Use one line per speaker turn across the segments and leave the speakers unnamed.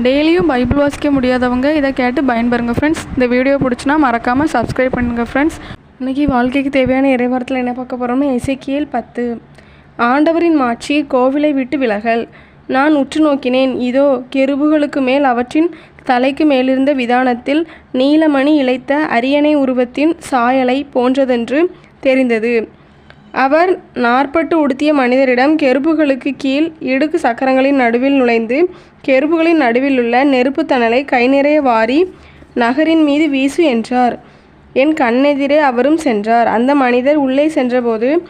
டெய்லியும் பைபிள் வாசிக்க முடியாதவங்க இதை கேட்டு பயன்பெறுங்க ஃப்ரெண்ட்ஸ் இந்த வீடியோ பிடிச்சினா மறக்காமல் சப்ஸ்கிரைப் பண்ணுங்கள் ஃப்ரெண்ட்ஸ் இன்றைக்கி வாழ்க்கைக்கு தேவையான இறைவாரத்தில் என்ன பார்க்க போகிறோம்னா இசைக்கியல் பத்து. ஆண்டவரின் மாட்சி கோவிலை விட்டு விலகல். நான் உற்று நோக்கினேன். இதோ கெருபுகளுக்கு மேல் அவற்றின் தலைக்கு மேலிருந்த விதானத்தில் நீலமணி இழைத்த அரியணை உருவத்தின் சாயலை போன்றதென்று தெரிந்தது. அவர் நாற்பட்டு உடுத்திய மனிதரிடம் கெருப்புகளுக்கு கீழ் இடுக்கு சக்கரங்களின் நடுவில் நுழைந்து கெருப்புகளின் நடுவில் உள்ள நெருப்பு தணலை கை நிறைய வாரி நகரின் மீது வீசு என்றார். என் கண்ணெதிரே அவரும் சென்றார். அந்த மனிதர் உள்ளே சென்றபோது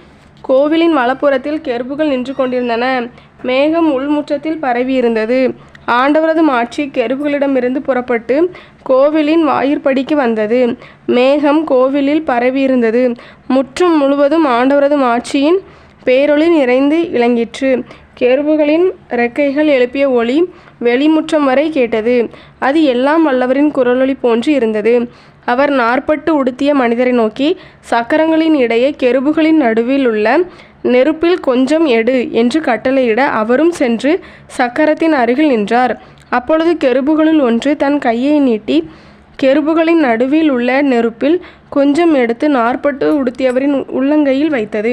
கோவிலின் வலப்புறத்தில் கெருப்புகள் நின்று கொண்டிருந்தன. மேகம் உள்முற்றத்தில் பரவியிருந்தது. ஆண்டவரது மாட்சி கெருபுகளிடமிருந்து புறப்பட்டு கோவிலின் வாயிற்படிக்கு வந்தது. மேகம் கோவிலில் பரவியிருந்தது. முற்றும் முழுவதும் ஆண்டவரது மாட்சியின் பேரொளி நிறைந்து இளங்கிற்று. கெருபுகளின் ரெக்கைகள் எழுப்பிய ஒளி வெளிமுற்றம் வரை கேட்டது. அது எல்லாம் வல்லவரின் குரலொளி போன்று இருந்தது. அவர் நாற்பட்டு உடுத்திய மனிதரை நோக்கி சக்கரங்களின் இடையே கெருபுகளின் நடுவில் உள்ள நெருப்பில் கொஞ்சம் எடு என்று கட்டளையிட அவரும் சென்று சக்கரத்தின் அருகில் நின்றார். அப்பொழுது கெருபுகளில் ஒன்று தன் கையை நீட்டி கெருபுகளின் நடுவில் உள்ள நெருப்பில் கொஞ்சம் எடுத்து நாற்பட்டு உடுத்தியவரின் உள்ளங்கையில் வைத்தது.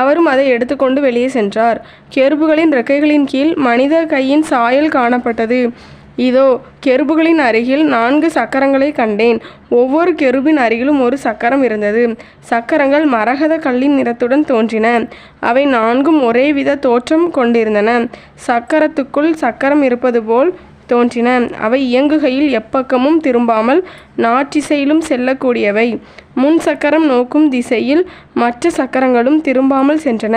அவரும் அதை எடுத்துக்கொண்டு வெளியே சென்றார். கெருபுகளின் ரெக்கைகளின் கீழ் மனித கையின் சாயல் காணப்பட்டது. இதோ கெருபுகளின் அருகில் நான்கு சக்கரங்களை கண்டேன். ஒவ்வொரு கெருபின் அருகிலும் ஒரு சக்கரம் இருந்தது. சக்கரங்கள் மரகத கல்லின் நிறத்துடன் தோன்றின. அவை நான்கும் ஒரே வித தோற்றம் கொண்டிருந்தன. சக்கரத்துக்குள் சக்கரம் இருப்பது போல் தோன்றின. அவை இயங்குகையில் எப்பக்கமும் திரும்பாமல் நாற்றிசையிலும் செல்லக்கூடியவை. முன் சக்கரம் நோக்கும் திசையில் மற்ற சக்கரங்களும் திரும்பாமல் சென்றன.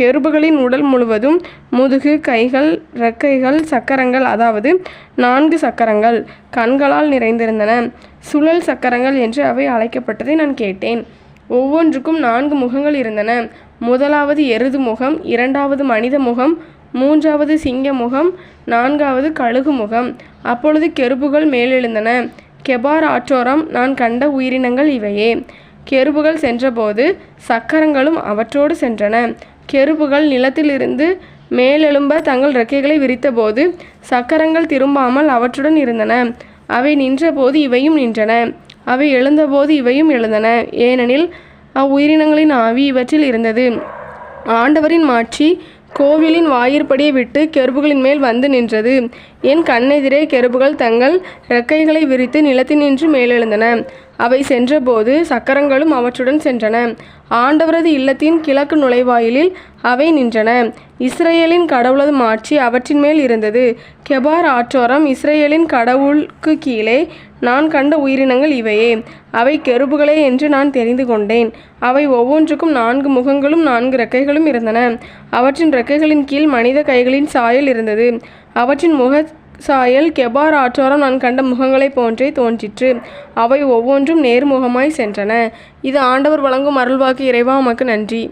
கெருபுகளின் உடல் முழுவதும் முதுகு கைகள் இறக்கைகள் சக்கரங்கள் அதாவது நான்கு சக்கரங்கள் கண்களால் நிறைந்திருந்தன. சுழல் சக்கரங்கள் என்று அவை அழைக்கப்பட்டதை நான் கேட்டேன். ஒவ்வொன்றுக்கும் நான்கு முகங்கள் இருந்தன. முதலாவது எருது முகம் இரண்டாவது மனித முகம் மூன்றாவது சிங்க முகம் நான்காவது கழுகு முகம் அப்பொழுது கெருபுகள் மேலெழுந்தன. கெபார் ஆற்றோரம் நான் கண்ட உயிரினங்கள் இவையே. கெருபுகள் சென்றபோது சக்கரங்களும் அவற்றோடு சென்றன. கெருபுகள் நிலத்திலிருந்து மேலெழும்ப தங்கள் ரெக்கைகளை விரித்தபோது சக்கரங்கள் திரும்பாமல் அவற்றுடன் இருந்தன. அவை நின்றபோது இவையும் நின்றன. அவை எழுந்தபோது இவையும் எழுந்தன. ஏனெனில் அவ்வுயிரினங்களின் ஆவி இவற்றில் இருந்தது. ஆண்டவரின் மாட்சி கோவிலின் வாயிற்படியை விட்டு கெருபுகளின் மேல் வந்து நின்றது. என் கண்ணெதிரே கெருபுகள் தங்கள் இறக்கைகளை விரித்து நிலத்தினின்று மேலெழுந்தன. அவை சென்றபோது சக்கரங்களும் அவற்றுடன் சென்றன. ஆண்டவரது இல்லத்தின் கிழக்கு நுழைவாயிலில் அவை நின்றன. இஸ்ரேலின் கடவுளது மாட்சி அவற்றின் மேல் இருந்தது. கெபார் ஆற்றோரம் இஸ்ரேலின் கடவுளுக்கு கீழே நான் கண்ட உயிரினங்கள் இவையே. அவை கெருபுகளே என்று நான் தெரிந்து கொண்டேன். அவை ஒவ்வொன்றுக்கும் நான்கு முகங்களும் நான்கு ரெக்கைகளும் இருந்தன. அவற்றின் ரெக்கைகளின் கீழ் மனித கைகளின் சாயல் இருந்தது. அவற்றின் முக சாயல் கெபார் ஆற்றோரம் நான் கண்ட முகங்களைப் போன்றே தோன்றிற்று. அவை ஒவ்வொன்றும் நேர்முகமாய் சென்றன. இது ஆண்டவர் வழங்கும் அருள்வாக்கு இறைவா உமக்கு நன்றி.